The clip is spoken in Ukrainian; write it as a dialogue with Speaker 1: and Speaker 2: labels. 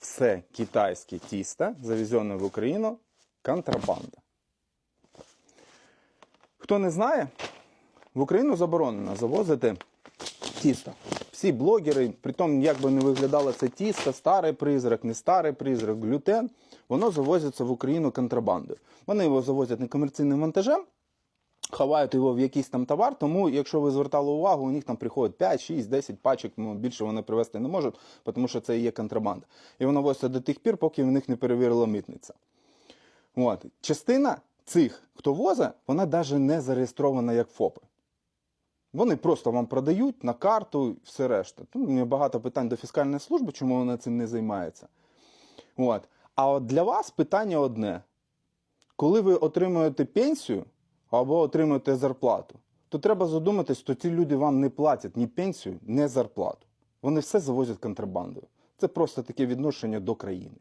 Speaker 1: все китайське тісто, завезене в Україну, контрабанда. Хто не знає, в Україну заборонено завозити тісто. Всі блогери, при тому, як би не виглядало це тісто, старий призрак, не старий призрак, глютен, воно завозиться в Україну контрабандою. Вони його завозять некомерційним вантажем, ховають його в якийсь там товар, тому, якщо ви звертали увагу, у них там приходить 5, 6, 10 пачок, ну, більше вони привезти не можуть, тому що це і є контрабанда. І воно возиться до тих пір, поки в них не перевірила митниця. От. Частина цих, хто возить, вона навіть не зареєстрована як ФОПи. Вони просто вам продають на карту і все решта. Тут мене багато питань до фіскальної служби, чому вона цим не займається. От. А от для вас питання одне: коли ви отримуєте пенсію або отримуєте зарплату, то треба задуматись, що ці люди вам не платять ні пенсію, ні зарплату. Вони все завозять контрабандою. Це просто таке відношення до країни.